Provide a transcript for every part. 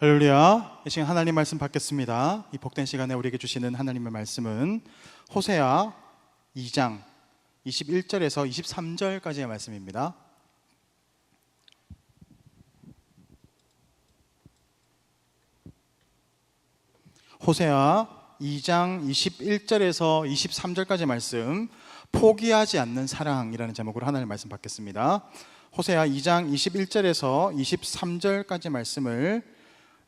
할렐루야. 이 시간 하나님 말씀 받겠습니다. 이 복된 시간에 우리에게 주시는 하나님의 말씀은 호세아 2장 21절에서 23절까지의 말씀입니다. 호세아 2장 21절에서 23절까지 말씀 포기하지 않는 사랑이라는 제목으로 하나님 말씀 받겠습니다. 호세아 2장 21절에서 23절까지 말씀을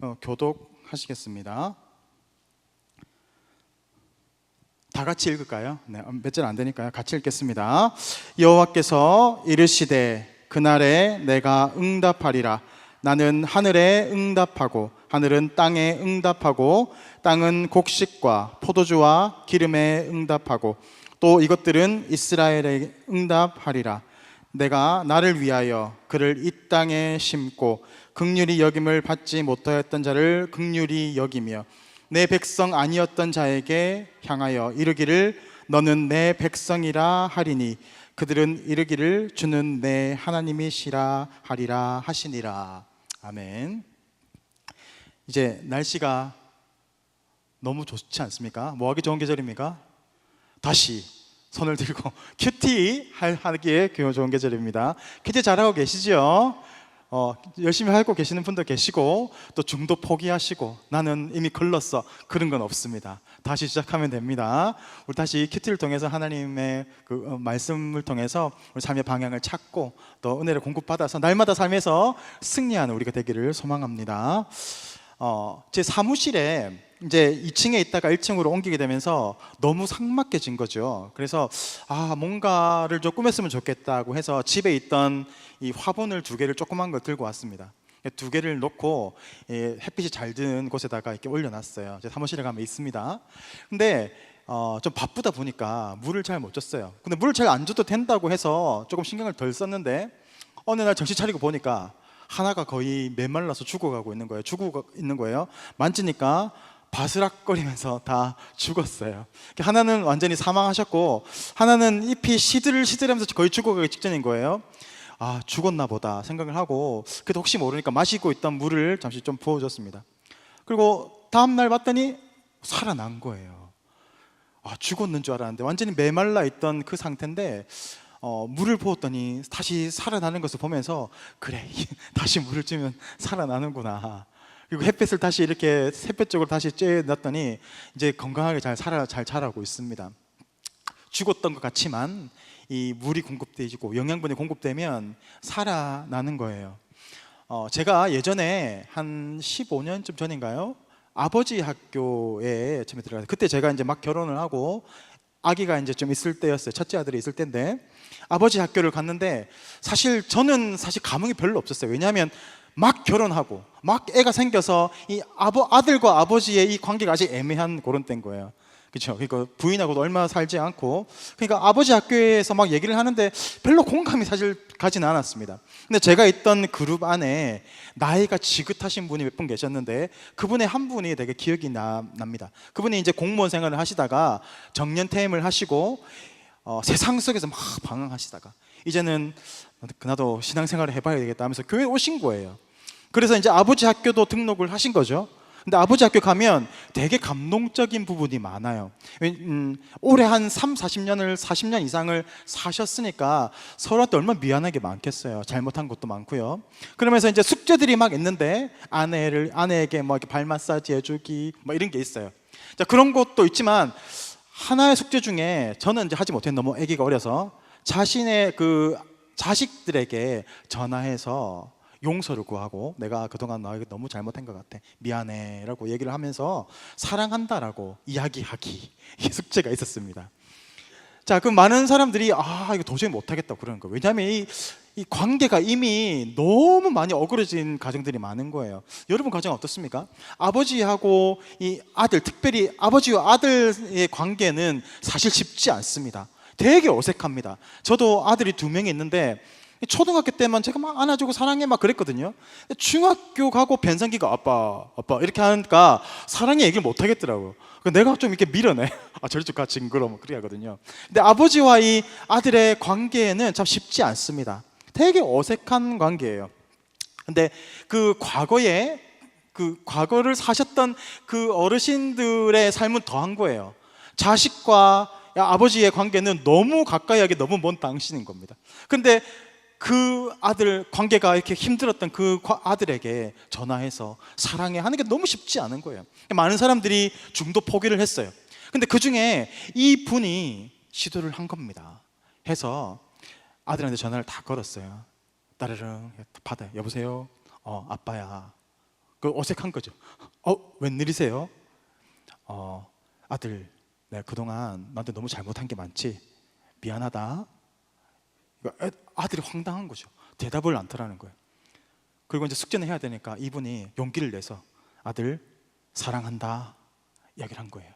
어, 교독하시겠습니다. 다 같이 읽을까요? 네, 몇 절 안 되니까요. 같이 읽겠습니다. 여호와께서 이르시되 그날에 내가 응답하리라. 나는 하늘에 응답하고 하늘은 땅에 응답하고 땅은 곡식과 포도주와 기름에 응답하고 또 이것들은 이스라엘에 응답하리라. 내가 나를 위하여 그를 이 땅에 심고 극률이 여김을 받지 못하였던 자를 극률이 여기며 내 백성 아니었던 자에게 향하여 이르기를 너는 내 백성이라 하리니 그들은 이르기를 주는 내 하나님이시라 하리라 하시니라 아멘. 이제 날씨가 너무 좋지 않습니까? 뭐 하기 좋은 계절입니까? 다시 손을 들고 큐티 할- 하기에 좋은 계절입니다. 큐티 잘하고 계시죠? 어, 열심히 하고 계시는 분도 계시고 또 중도 포기하시고 나는 이미 걸렀어 그런 건 없습니다. 다시 시작하면 됩니다. 우리 다시 큐티를 통해서 하나님의 그 어, 말씀을 통해서 우리 삶의 방향을 찾고 또 은혜를 공급받아서 날마다 삶에서 승리하는 우리가 되기를 소망합니다. 어, 제 사무실에 이제 2층에 있다가 1층으로 옮기게 되면서 너무 삭막해진 거죠. 그래서 아 뭔가를 좀 꾸몄으면 좋겠다고 해서 집에 있던 이 화분을 두 개를 조그만 걸 들고 왔습니다. 두 개를 놓고 예, 햇빛이 잘 드는 곳에다가 이렇게 올려놨어요. 제 사무실에 가면 있습니다. 근데 어, 좀 바쁘다 보니까 물을 잘 못 줬어요. 근데 물을 잘 안 줘도 된다고 해서 조금 신경을 덜 썼는데 어느 날 정신 차리고 보니까 하나가 거의 메말라서 죽어가고 있는 거예요. 죽어 있는 거예요. 만지니까 바스락거리면서 다 죽었어요. 하나는 완전히 사망하셨고 하나는 잎이 시들 시들하면서 거의 죽어가기 직전인 거예요. 아 죽었나 보다 생각을 하고 그래도 혹시 모르니까 마시고 있던 물을 잠시 좀 부어줬습니다. 그리고 다음 날 봤더니 살아난 거예요. 아 죽었는 줄 알았는데 완전히 메말라 있던 그 상태인데 어, 물을 부었더니 다시 살아나는 것을 보면서 그래 다시 물을 주면 살아나는구나. 그리고 햇빛을 다시 이렇게 햇볕 쪽으로 다시 쬐놨더니 이제 건강하게 잘 살아 잘 자라고 있습니다. 죽었던 것 같지만 이 물이 공급되고 영양분이 공급되면 살아나는 거예요. 어, 제가 예전에 한 15년쯤 전인가요? 아버지 학교에 처음에 들어가서 그때 제가 이제 막 결혼을 하고 아기가 이제 좀 있을 때였어요. 첫째 아들이 있을 때인데 아버지 학교를 갔는데 사실 저는 사실 감흥이 별로 없었어요. 왜냐하면 막 결혼하고 막 애가 생겨서 이 아버 아들과 아버지의 이 관계가 아직 애매한 그런 때인 거예요. 그렇죠. 그러니까 부인하고도 얼마 살지 않고 그러니까 아버지 학교에서 막 얘기를 하는데 별로 공감이 사실 가지는 않았습니다. 근데 제가 있던 그룹 안에 나이가 지긋하신 분이 몇 분 계셨는데 그분의 한 분이 되게 기억이 나, 납니다. 그분이 이제 공무원 생활을 하시다가 정년 퇴임을 하시고 어, 세상 속에서 막 방황하시다가 이제는 나도 신앙생활을 해봐야 되겠다 하면서 교회 에 오신 거예요. 그래서 이제 아버지 학교도 등록을 하신 거죠. 근데 아버지 학교 가면 되게 감동적인 부분이 많아요. 왜- 음, 올해 한 3, 40년을 40년 이상을 사셨으니까 서로한테 얼마나 미안한 게 많겠어요. 잘못한 것도 많고요. 그러면서 이제 숙제들이 막 있는데 아내를 아내에게 뭐 이렇게 발 마사지 해주기 뭐 이런 게 있어요. 자 그런 것도 있지만 하나의 숙제 중에 저는 이제 하지 못했는데 너무 아기가 어려서 자신의 그 자식들에게 전화해서 용서를 구하고 내가 그동안 너에게 너무 잘못한 것 같아 미안해라고 얘기를 하면서 사랑한다라고 이야기하기 이 숙제가 있었습니다. 자, 그 많은 사람들이 아 이거 도저히 못하겠다 그러는 거예요. 왜냐하면 이, 이 관계가 이미 너무 많이 어그러진 가정들이 많은 거예요. 여러분 가정 어떻습니까? 아버지하고 이 아들, 특별히 아버지와 아들의 관계는 사실 쉽지 않습니다. 되게 어색합니다. 저도 아들이 두 명이 있는데 초등학교 때만 제가 막 안아주고 사랑해 막 그랬거든요. 중학교 가고 변성기가 아빠 아빠 이렇게 하니까 사랑의 얘기를 못 하겠더라고요. 내가 좀 이렇게 밀어내. 아좀가 징그러 뭐 그래 하거든요. 근데 아버지와 이 아들의 관계는 참 쉽지 않습니다. 되게 어색한 관계예요. 근데 그 과거에 그 과거를 사셨던 그 어르신들의 삶은 더한 거예요. 자식과 아버지의 관계는 너무 가까이 하기 너무 먼 당신인 겁니다. 근데 그 아들 관계가 이렇게 힘들었던 그 과- 아들에게 전화해서 사랑해 하는 게 너무 쉽지 않은 거예요. 많은 사람들이 중도 포기를 했어요. 근데 그 중에 이 분이 시도를 한 겁니다. 해서 아들한테 전화를 다 걸었어요. 따르릉 받아요. 여보세요. 어 아빠야. 그 어색한 거죠. 어 웬일이세요? 어 아들 내가 그동안 너한테 너무 잘못한 게 많지. 미안하다. 애- 아들이 황당한 거죠. 대답을 않더라는 거예요. 그리고 이제 숙제는 해야 되니까 이분이 용기를 내서 아들 사랑한다 이야기를 한 거예요.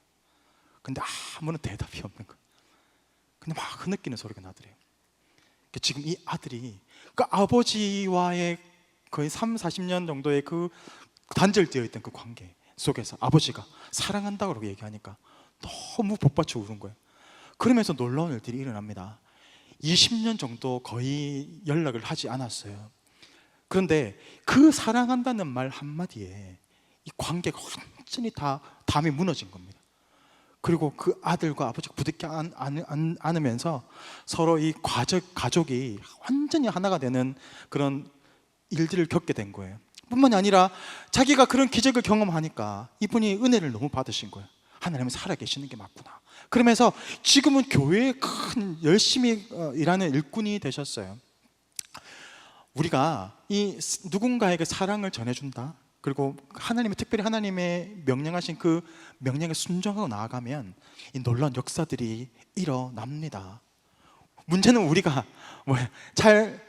근데 아무런 대답이 없는 거예요. 근데 막 흐느끼는 소리가 나더래요. 그 지금 이 아들이 그 아버지와의 거의 3, 40년 정도의 그 단절되어 있던 그 관계 속에서 아버지가 사랑한다고 얘기하니까 너무 복받쳐 우는 거예요. 그러면서 놀라운 일들이 일어납니다. 20년 정도 거의 연락을 하지 않았어요. 그런데 그 사랑한다는 말 한마디에 이 관계가 완전히 다 담이 무너진 겁니다. 그리고 그 아들과 아버지가 부딪혀 안, 안, 안, 않으면서 서로 이 가족, 가족이 완전히 하나가 되는 그런 일들을 겪게 된 거예요. 뿐만이 아니라 자기가 그런 기적을 경험하니까 이분이 은혜를 너무 받으신 거예요. 하나님이 살아계시는 게 맞구나. 그러면서 지금은 교회에 큰 열심히 어, 일하는 일꾼이 되셨어요. 우리가 이 누군가에게 사랑을 전해준다. 그리고 하나님의 특별히 하나님의 명령하신 그 명령에 순종하고 나아가면 이 놀라운 역사들이 일어납니다. 문제는 우리가 뭐 잘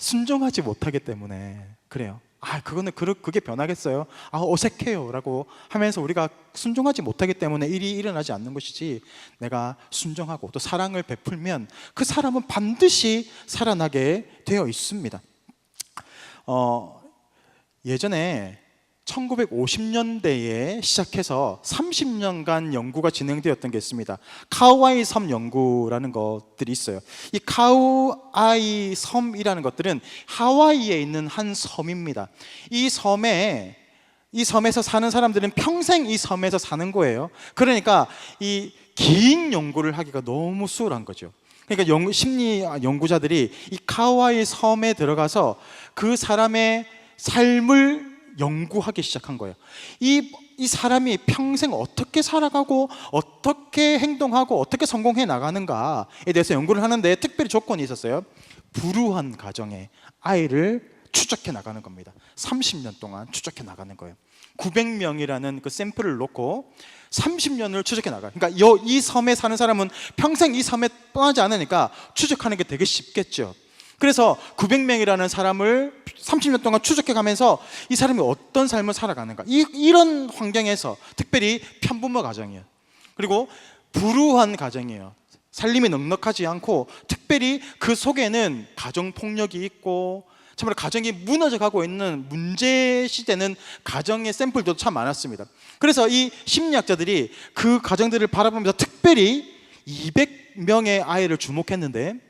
순종하지 못하기 때문에 그래요. 아 그거는 그 그게 변하겠어요. 아 어색해요 라고 하면서 우리가 순종하지 못하기 때문에 일이 일어나지 않는 것이지. 내가 순종하고 또 사랑을 베풀면 그 사람은 반드시 살아나게 되어 있습니다. 어, 예전에 1950년대에 시작해서 30년간 연구가 진행되었던 게 있습니다. 카우아이 섬 연구라는 것들이 있어요. 이 카우아이 섬이라는 것들은 하와이에 있는 한 섬입니다. 이 섬에 이 섬에서 사는 사람들은 평생 이 섬에서 사는 거예요. 그러니까 이 긴 연구를 하기가 너무 수월한 거죠. 그러니까 연, 심리 연구자들이 이 카와이 섬에 들어가서 그 사람의 삶을 연구하기 시작한 거예요. 이, 이 사람이 평생 어떻게 살아가고 어떻게 행동하고 어떻게 성공해 나가는가에 대해서 연구를 하는데 특별히 조건이 있었어요. 불우한 가정에 아이를 추적해 나가는 겁니다. 30년 동안 추적해 나가는 거예요. 900명이라는 그 샘플을 놓고 30년을 추적해 나가. 그러니까 여- 이 섬에 사는 사람은 평생 이 섬에 떠나지 않으니까 추적하는 게 되게 쉽겠죠. 그래서 900명이라는 사람을 30년 동안 추적해 가면서 이 사람이 어떤 삶을 살아가는가. 이, 이런 환경에서 특별히 편부모 가정이에요. 그리고 불우한 가정이에요. 살림이 넉넉하지 않고 특별히 그 속에는 가정 폭력이 있고 참으로 가정이 무너져 가고 있는 문제 시대는 가정의 샘플도 참 많았습니다. 그래서 이 심리학자들이 그 가정들을 바라보면서 특별히 200명의 아이를 주목했는데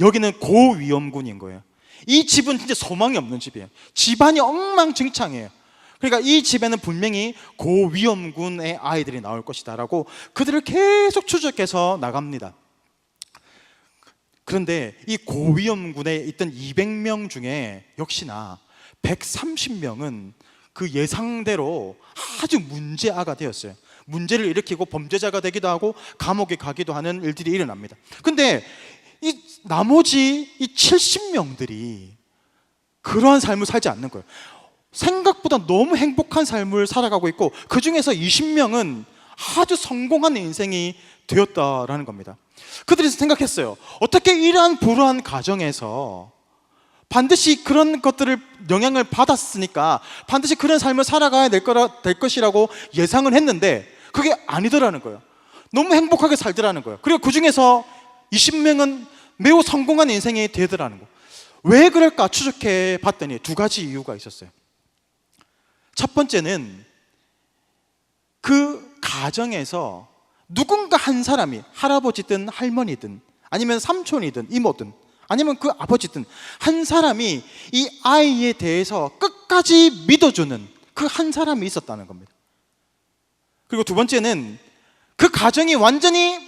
여기는 고위험군인 거예요. 이 집은 진짜 소망이 없는 집이에요. 집안이 엉망진창이에요. 그러니까 이 집에는 분명히 고위험군의 아이들이 나올 것이다라고 그들을 계속 추적해서 나갑니다. 그런데 이 고위험군에 있던 200명 중에 역시나 130명은 그 예상대로 아주 문제아가 되었어요. 문제를 일으키고 범죄자가 되기도 하고 감옥에 가기도 하는 일들이 일어납니다. 근데 이 나머지 이 70명들이 그러한 삶을 살지 않는 거예요. 생각보다 너무 행복한 삶을 살아가고 있고 그 중에서 20명은 아주 성공한 인생이 되었다라는 겁니다. 그들이 생각했어요. 어떻게 이러한 불우한 가정에서 반드시 그런 것들을 영향을 받았으니까 반드시 그런 삶을 살아가야 될 거라 될 것이라고 예상을 했는데 그게 아니더라는 거예요. 너무 행복하게 살더라는 거예요. 그리고 그 중에서 20명은 매우 성공한 인생이 되더라는 거. 왜 그럴까 추적해 봤더니 두 가지 이유가 있었어요. 첫 번째는 그 가정에서 누군가 한 사람이 할아버지든 할머니든 아니면 삼촌이든 이모든 아니면 그 아버지든 한 사람이 이 아이에 대해서 끝까지 믿어주는 그 한 사람이 있었다는 겁니다. 그리고 두 번째는 그 가정이 완전히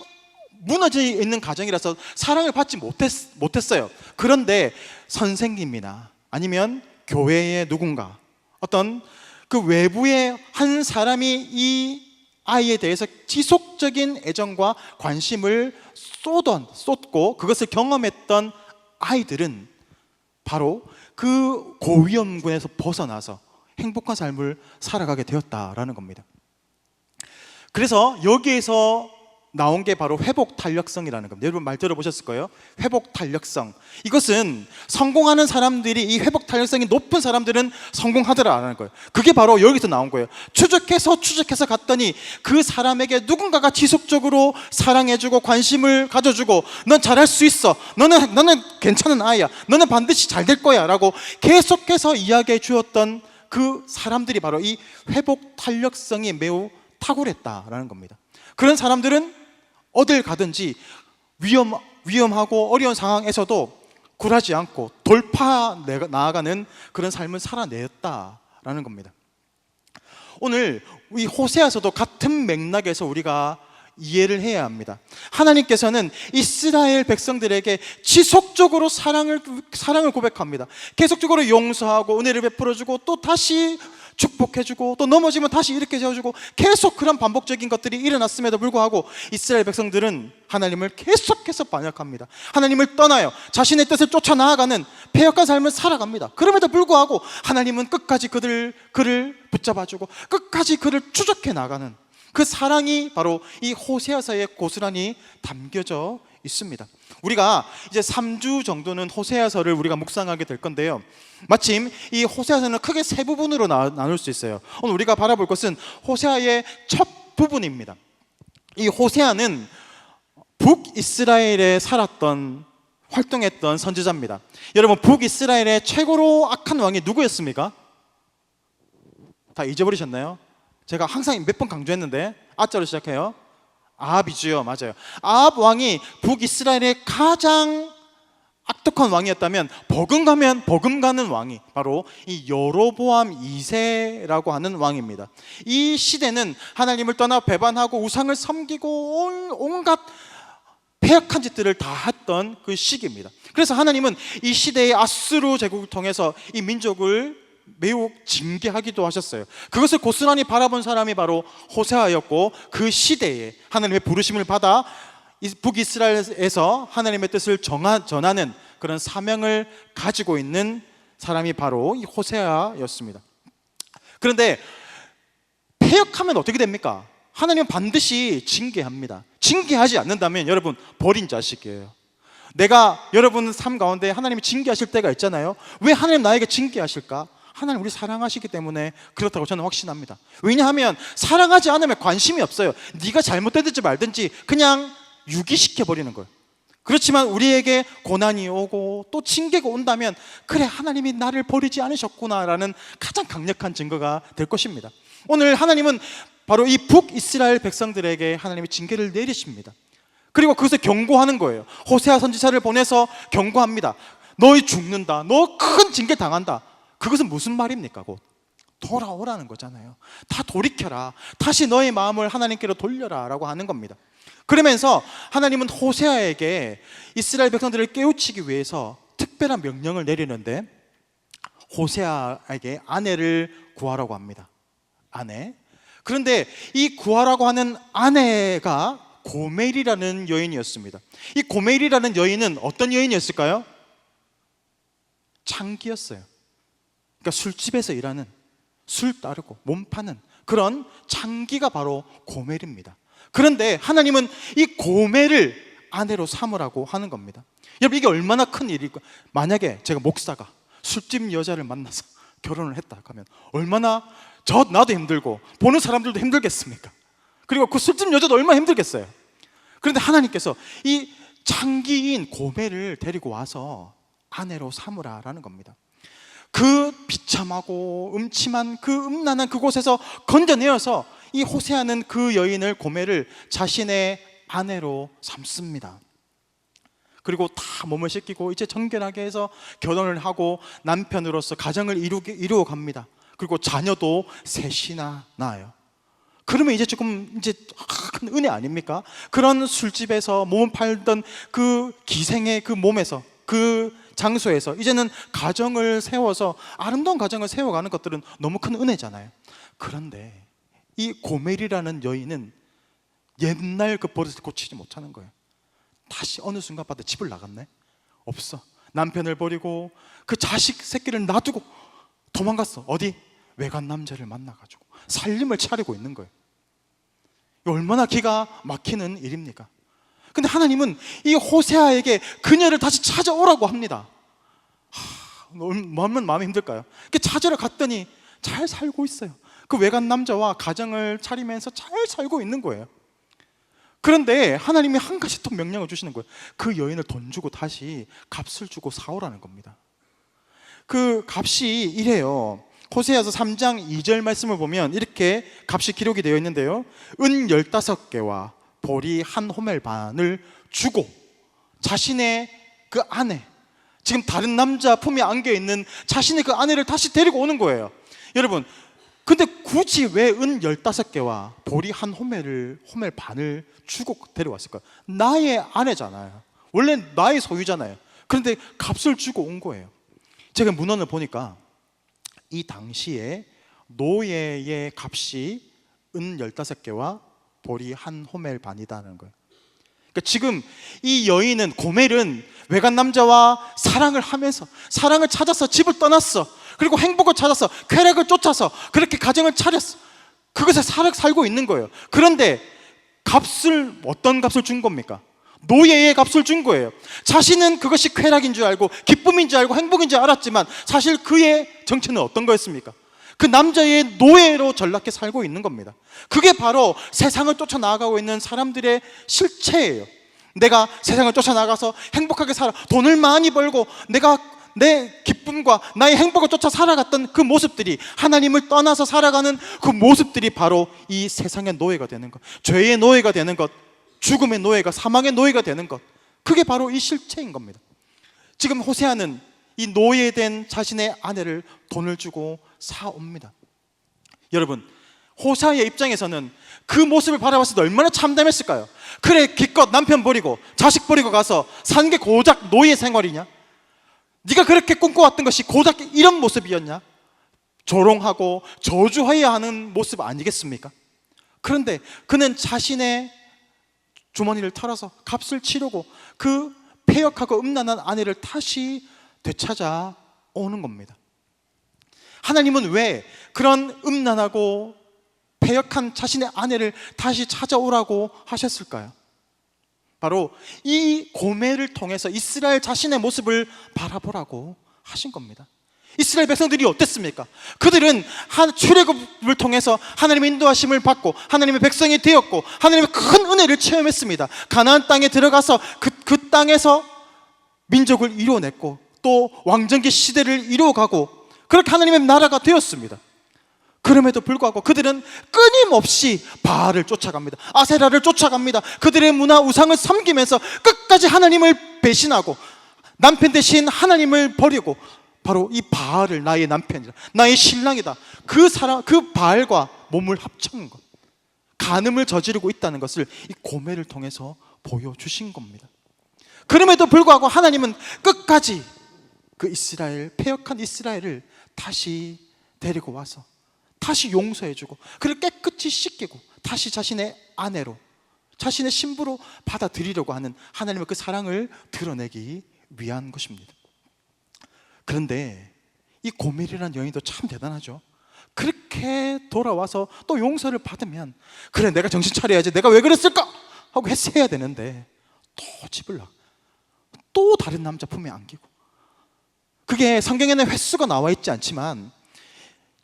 무너져 있는 가정이라서 사랑을 받지 못했, 못했어요. 그런데 선생님이나 아니면 교회의 누군가 어떤 그 외부의 한 사람이 이 아이에 대해서 지속적인 애정과 관심을 쏟던 쏟고 그것을 경험했던 아이들은 바로 그 고위험군에서 벗어나서 행복한 삶을 살아가게 되었다라는 겁니다. 그래서 여기에서 나온 게 바로 회복 탄력성이라는 겁니다. 여러분 말 들어보셨을 거예요. 회복 탄력성. 이것은 성공하는 사람들이 이 회복 탄력성이 높은 사람들은 성공하더라라는 거예요. 그게 바로 여기서 나온 거예요. 추적해서 추적해서 갔더니 그 사람에게 누군가가 지속적으로 사랑해주고 관심을 가져주고 넌 잘할 수 있어. 너는 너는 괜찮은 아이야. 너는 반드시 잘 될 거야라고 계속해서 이야기해 주었던 그 사람들이 바로 이 회복 탄력성이 매우 탁월했다라는 겁니다. 그런 사람들은 어딜 가든지 위험, 위험하고 어려운 상황에서도 굴하지 않고 돌파 나아가는 그런 삶을 살아냈다라는 겁니다. 오늘 이 호세아서도 같은 맥락에서 우리가 이해를 해야 합니다. 하나님께서는 이스라엘 백성들에게 지속적으로 사랑을 사랑을 고백합니다. 계속적으로 용서하고 은혜를 베풀어 주고 또 다시 축복해 주고 또 넘어지면 다시 이렇게 세워 주고 계속 그런 반복적인 것들이 일어났음에도 불구하고 이스라엘 백성들은 하나님을 계속해서 반역합니다. 하나님을 떠나요. 자신의 뜻을 쫓아 나아가는 폐역한 삶을 살아갑니다. 그럼에도 불구하고 하나님은 끝까지 그들 그를 붙잡아 주고 끝까지 그를 추적해 나가는 그 사랑이 바로 이 호세아서에 고스란히 담겨져 있습니다. 우리가 이제 3주 정도는 호세아서를 우리가 묵상하게 될 건데요. 마침 이 호세아서는 크게 세 부분으로 나, 나눌 수 있어요. 오늘 우리가 바라볼 것은 호세아의 첫 부분입니다. 이 호세아는 북이스라엘에 살았던 활동했던 선지자입니다. 여러분 북이스라엘의 최고로 악한 왕이 누구였습니까? 다 잊어버리셨나요? 제가 항상 몇 번 강조했는데 아자로 시작해요. 아합이죠, 맞아요. 아합 왕이 북이스라엘의 가장 악독한 왕이었다면 버금가면 버금가는 왕이 바로 이 여로보암 2세라고 하는 왕입니다. 이 시대는 하나님을 떠나 배반하고 우상을 섬기고 온, 온갖 폐역한 짓들을 다 했던 그 시기입니다. 그래서 하나님은 이 시대의 아수르 제국을 통해서 이 민족을 매우 징계하기도 하셨어요. 그것을 고스란히 바라본 사람이 바로 호세아였고 그 시대에 하나님의 부르심을 받아 북이스라엘에서 하나님의 뜻을 전하는 그런 사명을 가지고 있는 사람이 바로 이 호세아였습니다. 그런데 폐역하면 어떻게 됩니까? 하나님은 반드시 징계합니다. 징계하지 않는다면 여러분 버린 자식이에요. 내가 여러분 삶 가운데 하나님이 징계하실 때가 있잖아요. 왜 하나님 나에게 징계하실까? 하나님 우리 사랑하시기 때문에 그렇다고 저는 확신합니다. 왜냐하면 사랑하지 않으면 관심이 없어요. 네가 잘못되든지 말든지 그냥 유기시켜 버리는 거예요. 그렇지만 우리에게 고난이 오고 또 징계가 온다면 그래 하나님이 나를 버리지 않으셨구나라는 가장 강력한 증거가 될 것입니다. 오늘 하나님은 바로 이 북이스라엘 백성들에게 하나님이 징계를 내리십니다. 그리고 그것을 경고하는 거예요. 호세아 선지자를 보내서 경고합니다. 너희 죽는다. 너 큰 징계 당한다. 그것은 무슨 말입니까? 곧 돌아오라는 거잖아요. 다 돌이켜라. 다시 너의 마음을 하나님께로 돌려라라고 하는 겁니다. 그러면서 하나님은 호세아에게 이스라엘 백성들을 깨우치기 위해서 특별한 명령을 내리는데 호세아에게 아내를 구하라고 합니다. 아내. 그런데 이 구하라고 하는 아내가 고멜이라는 여인이었습니다. 이 고멜이라는 여인은 어떤 여인이었을까요? 창기였어요. 그러니까 술집에서 일하는 술 따르고 몸 파는 그런 장기가 바로 고멜입니다. 그런데 하나님은 이 고멜을 아내로 삼으라고 하는 겁니다. 여러분 이게 얼마나 큰 일일까? 만약에 제가 목사가 술집 여자를 만나서 결혼을 했다 하면 얼마나 저 나도 힘들고 보는 사람들도 힘들겠습니까? 그리고 그 술집 여자도 얼마나 힘들겠어요. 그런데 하나님께서 이 장기인 고멜을 데리고 와서 아내로 삼으라라는 겁니다. 그 비참하고 음침한 그 음란한 그곳에서 건져내어서 이 호세아는 그 여인을 고멜을 자신의 아내로 삼습니다. 그리고 다 몸을 씻기고 이제 정결하게 해서 결혼을 하고 남편으로서 가정을 이루게, 이루어 갑니다. 그리고 자녀도 셋이나 낳아요. 그러면 이제 조금 이제 큰 은혜 아닙니까? 그런 술집에서 몸을 팔던 그 기생의 그 몸에서 그 장소에서 이제는 가정을 세워서 아름다운 가정을 세워가는 것들은 너무 큰 은혜잖아요. 그런데 이 고멜이라는 여인은 옛날 그 버릇을 고치지 못하는 거예요. 다시 어느 순간 바다 집을 나갔네. 없어. 남편을 버리고 그 자식 새끼를 놔두고 도망갔어. 어디? 외간 남자를 만나가지고 살림을 차리고 있는 거예요. 얼마나 기가 막히는 일입니까? 근데 하나님은 이 호세아에게 그녀를 다시 찾아오라고 합니다. 하, 얼마나 마음이 힘들까요? 찾으러 갔더니 잘 살고 있어요. 그 외간 남자와 가정을 차리면서 잘 살고 있는 거예요. 그런데 하나님이 한 가지 또 명령을 주시는 거예요. 그 여인을 돈 주고 다시 값을 주고 사오라는 겁니다. 그 값이 이래요. 호세아서 3장 2절 말씀을 보면 이렇게 값이 기록이 되어 있는데요. 은 15개와 보리 한 호멜 반을 주고 자신의 그 아내 지금 다른 남자 품에 안겨 있는 자신의 그 아내를 다시 데리고 오는 거예요. 여러분, 근데 굳이 왜 은 15개와 보리 한 호멜을 호멜 반을 주고 데려왔을까요? 나의 아내잖아요. 원래 나의 소유잖아요. 그런데 값을 주고 온 거예요. 제가 문헌을 보니까 이 당시에 노예의 값이 은 15개와 보리 한 호멜 반이다는 거예요. 그러니까 지금 이 여인은 고멜은 외간 남자와 사랑을 하면서 사랑을 찾아서 집을 떠났어. 그리고 행복을 찾아서 쾌락을 쫓아서 그렇게 가정을 차렸어. 그것에 살, 살고 있는 거예요. 그런데 값을 어떤 값을 준 겁니까? 노예의 값을 준 거예요. 자신은 그것이 쾌락인 줄 알고 기쁨인 줄 알고 행복인 줄 알았지만 사실 그의 정체는 어떤 거였습니까? 그 남자의 노예로 전락해 살고 있는 겁니다. 그게 바로 세상을 쫓아 나가고 있는 사람들의 실체예요. 내가 세상을 쫓아 나가서 행복하게 살아 돈을 많이 벌고 내가 내 기쁨과 나의 행복을 쫓아 살아갔던 그 모습들이 하나님을 떠나서 살아가는 그 모습들이 바로 이 세상의 노예가 되는 것, 죄의 노예가 되는 것, 죽음의 노예가 사망의 노예가 되는 것. 그게 바로 이 실체인 겁니다. 지금 호세아는 이 노예된 자신의 아내를 돈을 주고 사옵니다. 여러분, 호사의 입장에서는 그 모습을 바라봤을 때 얼마나 참담했을까요? 그래 기껏 남편 버리고 자식 버리고 가서 산 게 고작 노예 생활이냐? 네가 그렇게 꿈꿔왔던 것이 고작 이런 모습이었냐? 조롱하고 저주해야 하는 모습 아니겠습니까? 그런데 그는 자신의 주머니를 털어서 값을 치르고 그 폐역하고 음란한 아내를 다시 되찾아 오는 겁니다. 하나님은 왜 그런 음란하고 폐역한 자신의 아내를 다시 찾아오라고 하셨을까요? 바로 이 고매를 통해서 이스라엘 자신의 모습을 바라보라고 하신 겁니다. 이스라엘 백성들이 어땠습니까? 그들은 한 출애굽을 통해서 하나님의 인도하심을 받고 하나님의 백성이 되었고 하나님의 큰 은혜를 체험했습니다. 가나안 땅에 들어가서 그, 그 땅에서 민족을 이루어냈고 또 왕정기 시대를 이루어가고 그렇게 하나님의 나라가 되었습니다. 그럼에도 불구하고 그들은 끊임없이 바알을 쫓아갑니다. 아세라를 쫓아갑니다. 그들의 문화 우상을 섬기면서 끝까지 하나님을 배신하고 남편 대신 하나님을 버리고 바로 이 바알을 나의 남편이다. 나의 신랑이다. 그 사람 그 바알과 몸을 합친 것. 간음을 저지르고 있다는 것을 이 고매를 통해서 보여주신 겁니다. 그럼에도 불구하고 하나님은 끝까지 그 이스라엘 폐역한 이스라엘을 다시 데리고 와서 다시 용서해주고 그를 깨끗이 씻기고 다시 자신의 아내로 자신의 신부로 받아들이려고 하는 하나님의 그 사랑을 드러내기 위한 것입니다. 그런데 이 고멜이라는 여인도 참 대단하죠. 그렇게 돌아와서 또 용서를 받으면 그래 내가 정신 차려야지 내가 왜 그랬을까 하고 했어야 되는데 또 집을 나. 또 다른 남자 품에 안기고 그게 성경에는 횟수가 나와 있지 않지만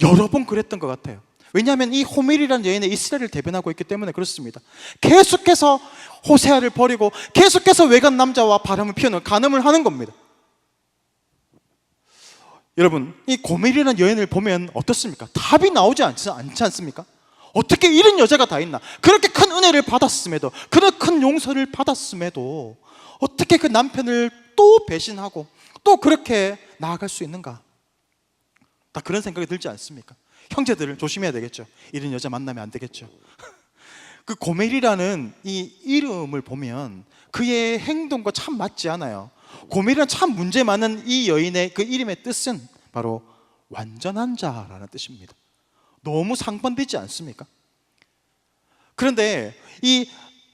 여러 번 그랬던 것 같아요. 왜냐하면 이 호멜이라는 여인은 이스라엘을 대변하고 있기 때문에 그렇습니다. 계속해서 호세아를 버리고 계속해서 외간 남자와 바람을 피우는 간음을 하는 겁니다. 여러분, 이 고멜이라는 여인을 보면 어떻습니까? 답이 나오지 않지, 않지 않습니까? 어떻게 이런 여자가 다 있나? 그렇게 큰 은혜를 받았음에도, 그런 큰 용서를 받았음에도, 어떻게 그 남편을 또 배신하고, 또 그렇게 나아갈 수 있는가? 다 그런 생각이 들지 않습니까? 형제들을 조심해야 되겠죠. 이런 여자 만나면 안 되겠죠. 그 고멜이라는 이 이름을 보면 그의 행동과 참 맞지 않아요. 고멜이란 참 문제 많은 이 여인의 그 이름의 뜻은 바로 완전한 자라는 뜻입니다. 너무 상반되지 않습니까? 그런데 이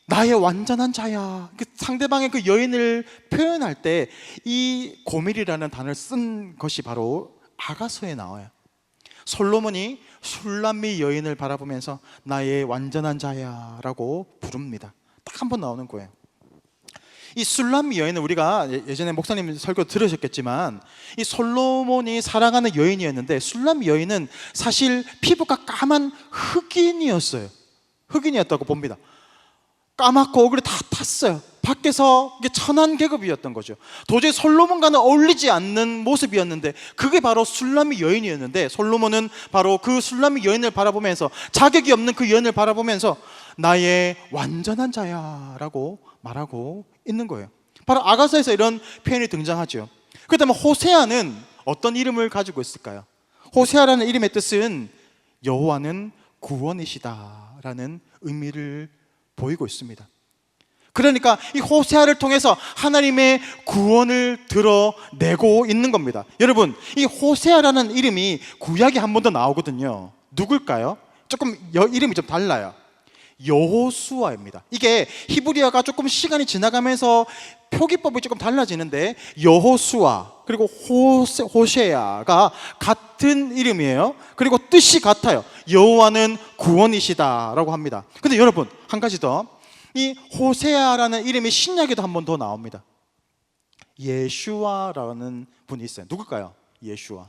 나의 완전한 자야. 그 상대방의 그 여인을 표현할 때 이 고멜이라는 단어를 쓴 것이 바로 아가서에 나와요. 솔로몬이 술람미 여인을 바라보면서 나의 완전한 자야라고 부릅니다. 딱 한 번 나오는 거예요. 이 술람미 여인은 우리가 예- 예전에 목사님 설교 들으셨겠지만 이 솔로몬이 사랑하는 여인이었는데 술람미 여인은 사실 피부가 까만 흑인이었어요. 흑인이었다고 봅니다. 까맣고 얼굴이 다 탔어요. 밖에서 이게 천한 계급이었던 거죠. 도저히 솔로몬과는 어울리지 않는 모습이었는데 그게 바로 술람미 여인이었는데 솔로몬은 바로 그 술람미 여인을 바라보면서 자격이 없는 그 여인을 바라보면서 나의 완전한 자야라고 말하고 있는 거예요. 바로 아가서에서 이런 표현이 등장하죠. 그렇다면 호세아는 어떤 이름을 가지고 있을까요? 호세아라는 이름의 뜻은 여호와는 구원이시다라는 의미를 보이고 있습니다. 그러니까 이 호세아를 통해서 하나님의 구원을 드러내고 있는 겁니다. 여러분, 이 호세아라는 이름이 구약에 한 번 더 나오거든요. 누굴까요? 조금 여- 이름이 좀 달라요. 여호수아입니다. 이게 히브리어가 조금 시간이 지나가면서 표기법이 조금 달라지는데 여호수아 그리고 호세, 호세아가 같은 이름이에요. 그리고 뜻이 같아요. 여호와는 구원이시다라고 합니다. 근데 여러분 한 가지 더. 이 호세아라는 이름이 신약에도 한 번 더 나옵니다. 예슈아라는 분이 있어요. 누굴까요? 예슈아.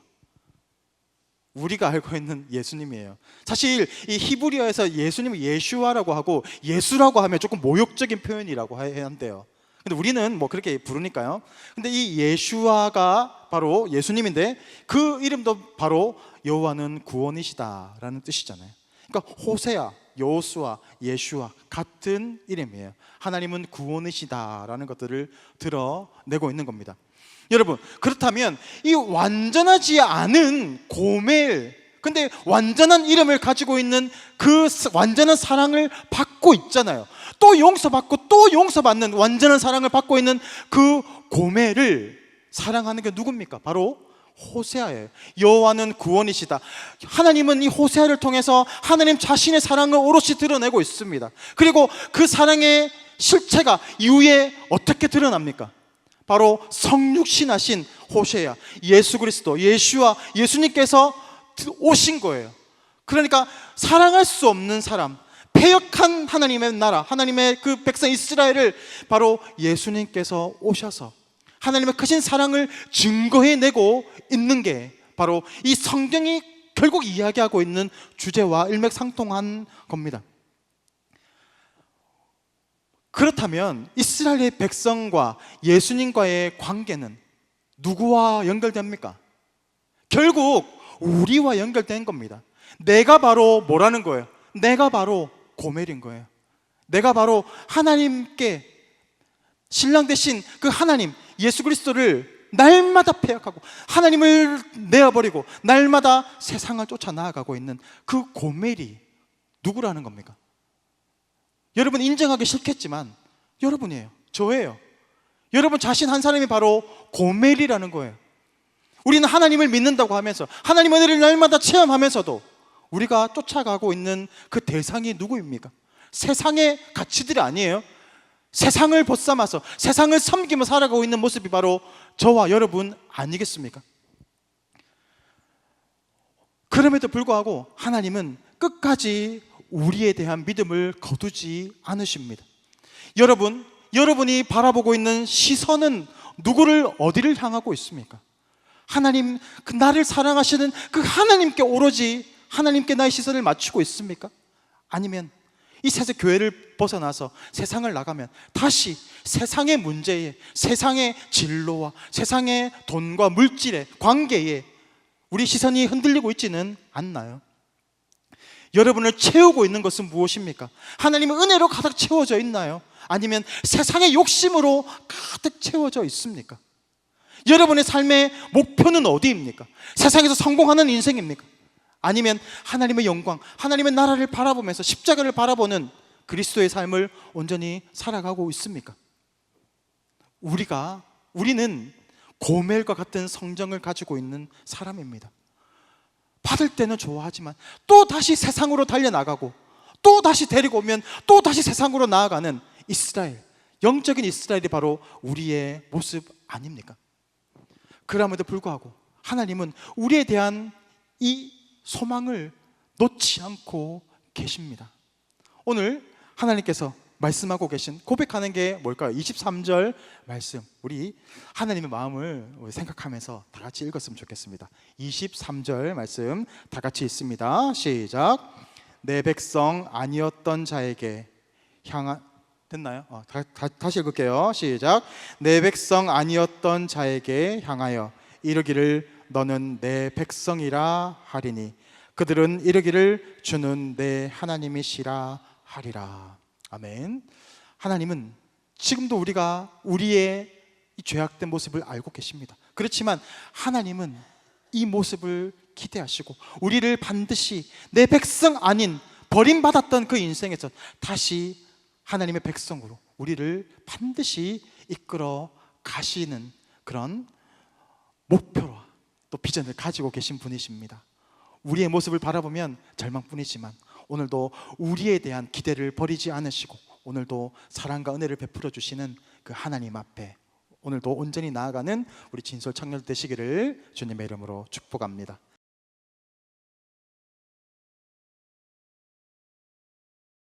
우리가 알고 있는 예수님이에요. 사실 이 히브리어에서 예수님을 예슈아라고 하고 예수라고 하면 조금 모욕적인 표현이라고 한대요. 근데 우리는 뭐 그렇게 부르니까요. 근데 이 예슈아가 바로 예수님인데 그 이름도 바로 여호와는 구원이시다라는 뜻이잖아요. 그러니까 호세아, 여호수아, 예슈아 같은 이름이에요. 하나님은 구원이시다라는 것들을 드러내고 있는 겁니다. 여러분 그렇다면 이 완전하지 않은 고멜 근데 완전한 이름을 가지고 있는 그 스- 완전한 사랑을 받고 있잖아요. 또 용서받고 또 용서받는 완전한 사랑을 받고 있는 그 고멜을 사랑하는 게 누굽니까? 바로 호세아예요. 여호와는 구원이시다. 하나님은 이 호세아를 통해서 하나님 자신의 사랑을 오롯이 드러내고 있습니다. 그리고 그 사랑의 실체가 이후에 어떻게 드러납니까? 바로 성육신하신 호세야 예수 그리스도 예수와 예수님께서 오신 거예요. 그러니까 사랑할 수 없는 사람, 패역한 하나님의 나라, 하나님의 그 백성 이스라엘을 바로 예수님께서 오셔서 하나님의 크신 사랑을 증거해내고 있는 게 바로 이 성경이 결국 이야기하고 있는 주제와 일맥상통한 겁니다. 그렇다면 이스라엘의 백성과 예수님과의 관계는 누구와 연결됩니까? 결국 우리와 연결된 겁니다. 내가 바로 뭐라는 거예요? 내가 바로 고멜인 거예요. 내가 바로 하나님께 신랑 대신 그 하나님 예수 그리스도를 날마다 폐역하고 하나님을 내어버리고 날마다 세상을 쫓아 나아가고 있는 그 고멜이 누구라는 겁니까? 여러분 인정하기 싫겠지만 여러분이에요. 저예요. 여러분 자신 한 사람이 바로 고멜이라는 거예요. 우리는 하나님을 믿는다고 하면서 하나님 은혜를 날마다 체험하면서도 우리가 쫓아가고 있는 그 대상이 누구입니까? 세상의 가치들이 아니에요. 세상을 벗삼아서 세상을 섬기며 살아가고 있는 모습이 바로 저와 여러분 아니겠습니까? 그럼에도 불구하고 하나님은 끝까지 우리에 대한 믿음을 거두지 않으십니다. 여러분, 여러분이 바라보고 있는 시선은 누구를 어디를 향하고 있습니까? 하나님, 그 나를 사랑하시는 그 하나님께 오로지 하나님께 나의 시선을 맞추고 있습니까? 아니면 이 세상 교회를 벗어나서 세상을 나가면 다시 세상의 문제에 세상의 진로와 세상의 돈과 물질의 관계에 우리 시선이 흔들리고 있지는 않나요? 여러분을 채우고 있는 것은 무엇입니까? 하나님의 은혜로 가득 채워져 있나요? 아니면 세상의 욕심으로 가득 채워져 있습니까? 여러분의 삶의 목표는 어디입니까? 세상에서 성공하는 인생입니까? 아니면 하나님의 영광, 하나님의 나라를 바라보면서 십자가를 바라보는 그리스도의 삶을 온전히 살아가고 있습니까? 우리가 우리는 고멜과 같은 성정을 가지고 있는 사람입니다. 받을 때는 좋아하지만 또 다시 세상으로 달려나가고 또 다시 데리고 오면 또 다시 세상으로 나아가는 이스라엘 영적인 이스라엘이 바로 우리의 모습 아닙니까? 그럼에도 불구하고 하나님은 우리에 대한 이 소망을 놓지 않고 계십니다. 오늘 하나님께서 말씀하고 계신 고백하는 게 뭘까요? 23절 말씀. 우리 하나님의 마음을 생각하면서 다 같이 읽었으면 좋겠습니다. 23절 말씀 다 같이 읽습니다. 시작. 내 백성 아니었던 자에게 향한 됐나요? 어, 다, 다, 다 시 읽을게요. 시작. 내 백성 아니었던 자에게 향하여 이르기를 너는 내 백성이라 하리니 그들은 이르기를 주는 내 하나님이시라 하리라. 아멘. 하나님은 지금도 우리가 우리의 이 죄악된 모습을 알고 계십니다. 그렇지만 하나님은 이 모습을 기대하시고 우리를 반드시 내 백성 아닌 버림받았던 그 인생에서 다시 하나님의 백성으로 우리를 반드시 이끌어 가시는 그런 목표와 또 비전을 가지고 계신 분이십니다. 우리의 모습을 바라보면 절망뿐이지만 오늘도 우리에 대한 기대를 버리지 않으시고 오늘도 사랑과 은혜를 베풀어 주시는 그 하나님 앞에 오늘도 온전히 나아가는 우리 진솔 청년 되시기를 주님의 이름으로 축복합니다.